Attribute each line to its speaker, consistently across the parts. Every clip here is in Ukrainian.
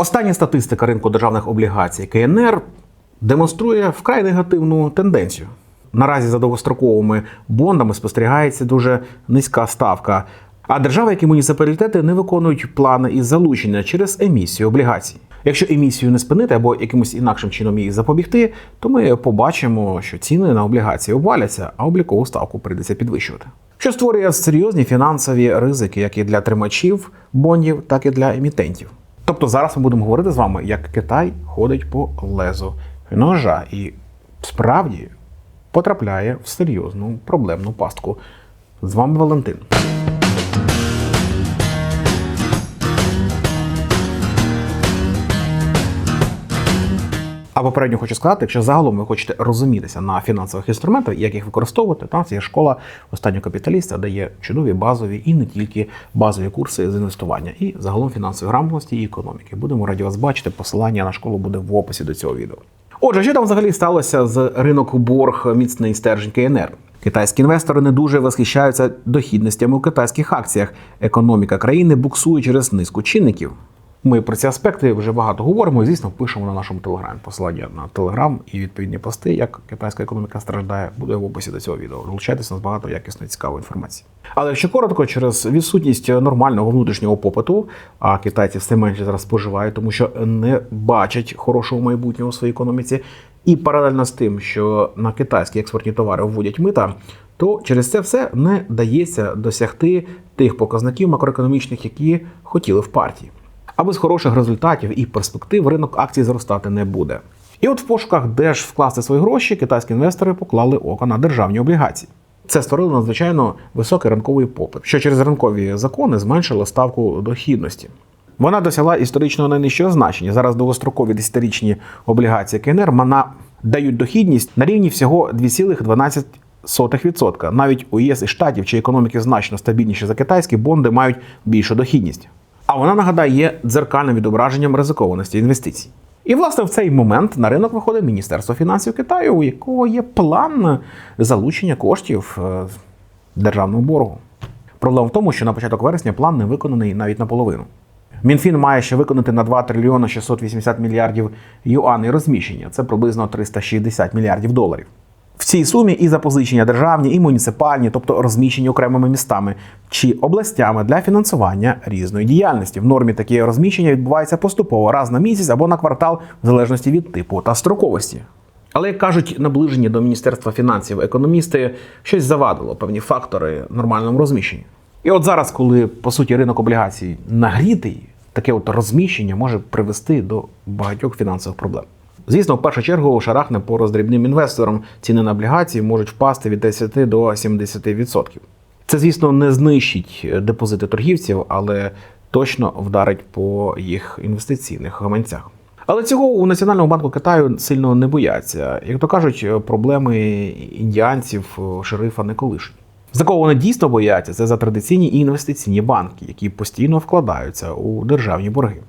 Speaker 1: Остання статистика ринку державних облігацій КНР демонструє вкрай негативну тенденцію. Наразі за довгостроковими бондами спостерігається дуже низька ставка. А держави, як і муніципалітети, не виконують плани із залучення через емісію облігацій. Якщо емісію не спинити або якимось інакшим чином її запобігти, то ми побачимо, що ціни на облігації обваляться, а облікову ставку прийдеться підвищувати. Що створює серйозні фінансові ризики, як і для тримачів бондів, так і для емітентів. Тобто зараз ми будемо говорити з вами, як Китай ходить по лезу ножа і справді потрапляє в серйозну проблемну пастку. З вами Валентин. А попередньо хочу сказати, якщо загалом ви хочете розумітися на фінансових інструментах, як їх використовувати, там є школа останнього капіталіста, де є чудові базові і не тільки базові курси з інвестування, і загалом фінансової грамотності і економіки. Будемо раді вас бачити. Посилання на школу буде в описі до цього відео. Отже, що там взагалі сталося з ринок борг міцний стержень КНР? Китайські інвестори не дуже восхищаються дохідностями у китайських акціях. Економіка країни буксує через низку чинників. Ми про ці аспекти вже багато говоримо і, звісно, пишемо на нашому телеграмі. Посилання на телеграм і відповідні пости, як китайська економіка страждає, буде в описі до цього відео. Долучайтеся, нас багато якісної цікавої інформації. Але якщо коротко, через відсутність нормального внутрішнього попиту, а китайці все менше зараз споживають, тому що не бачать хорошого майбутнього у своїй економіці. І паралельно з тим, що на китайські експортні товари вводять мита, то через це все не дається досягти тих показників макроекономічних, які хотіли в партії. А без хороших результатів і перспектив ринок акцій зростати не буде. І от в пошуках, де ж вкласти свої гроші, китайські інвестори поклали око на державні облігації. Це створило надзвичайно високий ринковий попит, що через ринкові закони зменшило ставку дохідності. Вона досягла історичного найнижчого значення. Зараз довгострокові десятирічні облігації КНР дають дохідність на рівні всього 2,12%. Навіть у ЄС і штатів, чи економіки значно стабільніші за китайські, бонди мають більшу дохідність. А вона нагадаю є дзеркальним відображенням ризикованості інвестицій. І, власне, в цей момент на ринок виходить Міністерство фінансів Китаю, у якого є план залучення коштів е, державного боргу. Проблема в тому, що на початок вересня план не виконаний навіть наполовину. Мінфін має ще виконати на 2 трильйони 680 мільярдів юаней розміщення. Це приблизно 360 мільярдів доларів. В цій сумі і запозичення державні, і муніципальні, тобто розміщені окремими містами чи областями для фінансування різної діяльності. В нормі такі розміщення відбуваються поступово раз на місяць або на квартал, в залежності від типу та строковості. Але як кажуть, наближені до Міністерства фінансів економісти щось завадило певні фактори нормальному розміщенню. І от зараз, коли по суті ринок облігацій нагрітий, таке от розміщення може привести до багатьох фінансових проблем. Звісно, в першу чергу шарахне по роздрібним інвесторам ціни на облігації можуть впасти від 10 до 70%. Це, звісно, не знищить депозити торгівців, але точно вдарить по їх інвестиційних гаманцях. Але цього у Національному банку Китаю сильно не бояться. Як то кажуть, проблеми індіанців шерифа не колишуть. За кого вони дійсно бояться, це за традиційні і інвестиційні банки, які постійно вкладаються у державні борги.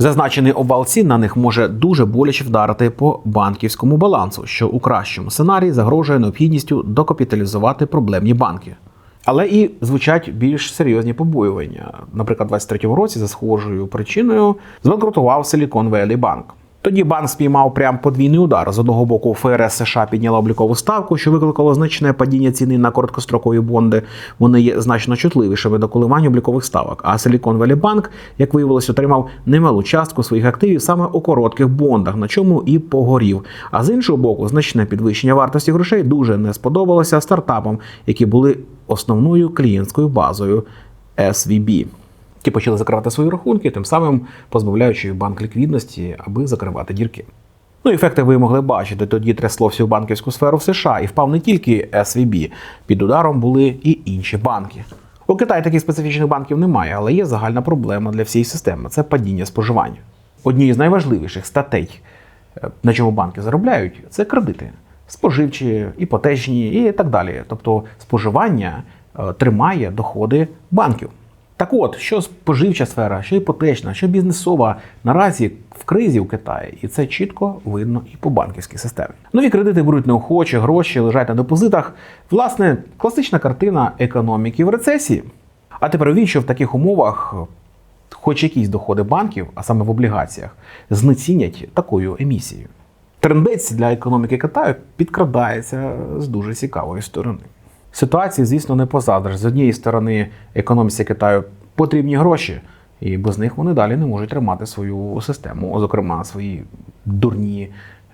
Speaker 1: Зазначений обвал цін на них може дуже боляче вдарити по банківському балансу, що у кращому сценарії загрожує необхідністю докапіталізувати проблемні банки. Але і звучать більш серйозні побоювання. Наприклад, у 23-му році за схожою причиною збанкрутував Silicon Valley Bank. Тоді банк спіймав прям подвійний удар. З одного боку, ФРС США підняла облікову ставку, що викликало значне падіння ціни на короткострокові бонди. Вони є значно чутливішими до коливань облікових ставок. А Silicon Valley Bank, як виявилось, отримав немалу частку своїх активів саме у коротких бондах, на чому і погорів. А з іншого боку, значне підвищення вартості грошей дуже не сподобалося стартапам, які були основною клієнтською базою SVB. Ті почали закривати свої рахунки, тим самим позбавляючи банк ліквідності, аби закривати дірки. Ну, ефекти ви могли бачити. Тоді трясло всю банківську сферу в США і впав не тільки SVB. Під ударом були і інші банки. У Китаї таких специфічних банків немає, але є загальна проблема для всієї системи це падіння споживання. Однією з найважливіших статей, е, на чому банки заробляють, це кредити. Споживчі, іпотечні і так далі. Тобто споживання е, тримає доходи банків. Так от, що споживча сфера, що іпотечна, що бізнесова наразі в кризі у Китаї, і це чітко видно і по банківській системі. Нові кредити беруть неохоче, гроші лежать на депозитах. Власне, класична картина економіки в рецесії. А тепер уявіть, що в таких умовах хоч якісь доходи банків, а саме в облігаціях, знецінять такою емісією. Трендець для економіки Китаю підкрадається з дуже цікавої сторони. Ситуації, звісно, не позадриш. З однієї сторони, економіці Китаю потрібні гроші, і без них вони далі не можуть тримати свою систему, зокрема свої дурні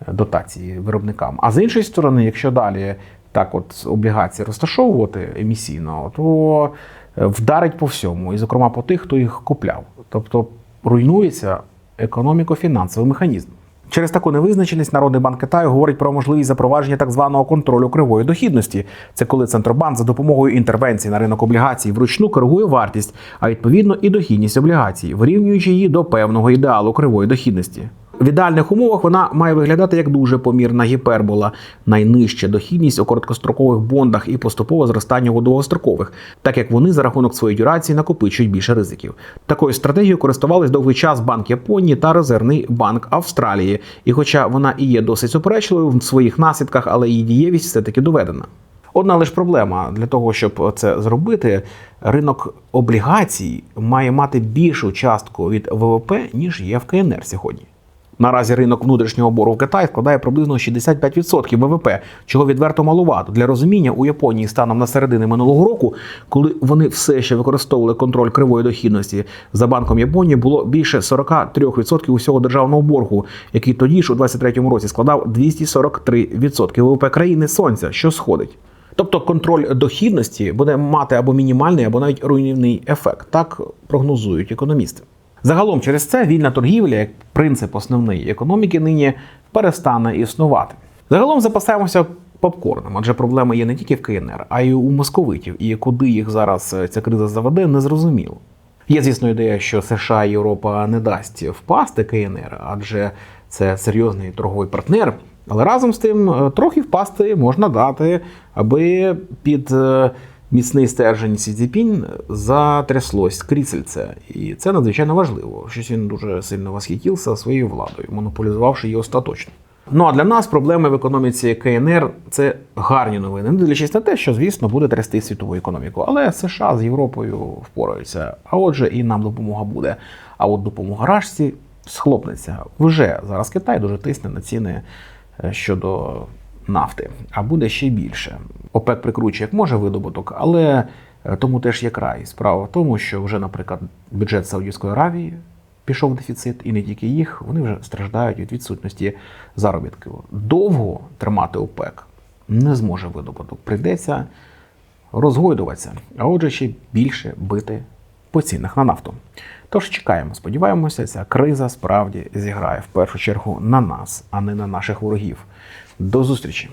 Speaker 1: е, дотації виробникам. А з іншої сторони, якщо далі так от облігації розташовувати емісійно, то е, вдарить по всьому, і зокрема по тих, хто їх купляв. Тобто руйнується економіко-фінансовий механізм. Через таку невизначеність Народний банк Китаю говорить про можливість запровадження так званого контролю кривої дохідності. Це коли Центробанк за допомогою інтервенції на ринок облігацій вручну коригує вартість, а відповідно і дохідність облігацій, вирівнюючи її до певного ідеалу кривої дохідності. В ідеальних умовах вона має виглядати як дуже помірна гіпербола, найнижча дохідність у короткострокових бондах і поступове зростання у довгострокових, так як вони за рахунок своєї дюрації накопичують більше ризиків. Такою стратегією користувались довгий час Банк Японії та Резервний банк Австралії. І хоча вона і є досить суперечливою в своїх наслідках, але її дієвість все таки доведена. Одна лише проблема для того, щоб це зробити, ринок облігацій має мати більшу частку від ВВП, ніж є в КНР сьогодні. Наразі ринок внутрішнього боргу в Китаї складає приблизно 65% ВВП, чого відверто малувато. Для розуміння у Японії станом на середини минулого року, коли вони все ще використовували контроль кривої дохідності, за банком Японії було більше 43% усього державного боргу, який тоді ж у 2023 році складав 243% ВВП країни сонця, що сходить. Тобто контроль дохідності буде мати або мінімальний, або навіть руйнівний ефект. Так прогнозують економісти. Загалом через це вільна торгівля, як принцип основний економіки, нині перестане існувати. Загалом запасаємося попкорном, адже проблеми є не тільки в КНР, а й у московитів. І куди їх зараз ця криза заведе, незрозуміло. Є, звісно, ідея, що США і Європа не дасть впасти КНР, адже це серйозний торговий партнер. Але разом з тим е, трохи впасти можна дати, аби під е, міцний стержень Сі затряслось крісельце. І це надзвичайно важливо. Щось він дуже сильно восхитівся своєю владою, монополізувавши її остаточно. Ну а для нас проблеми в економіці КНР це гарні новини, не дивлячись на те, що, звісно, буде трясти світову економіку. Але США з Європою впораються. А отже, і нам допомога буде. А от допомога Рашці схлопнеться. Вже зараз Китай дуже тисне на ціни е, щодо нафти, а буде ще більше. ОПЕК прикручує як може видобуток, але е, тому теж є край. Справа в тому, що вже, наприклад, бюджет Саудівської Аравії пішов в дефіцит, і не тільки їх, вони вже страждають від відсутності заробітків. Довго тримати ОПЕК не зможе видобуток. Прийдеться розгойдуватися, а отже, ще більше бити по цінах на нафту. Тож чекаємо, сподіваємося, ця криза справді зіграє в першу чергу на нас, а не на наших ворогів. До зустрічі!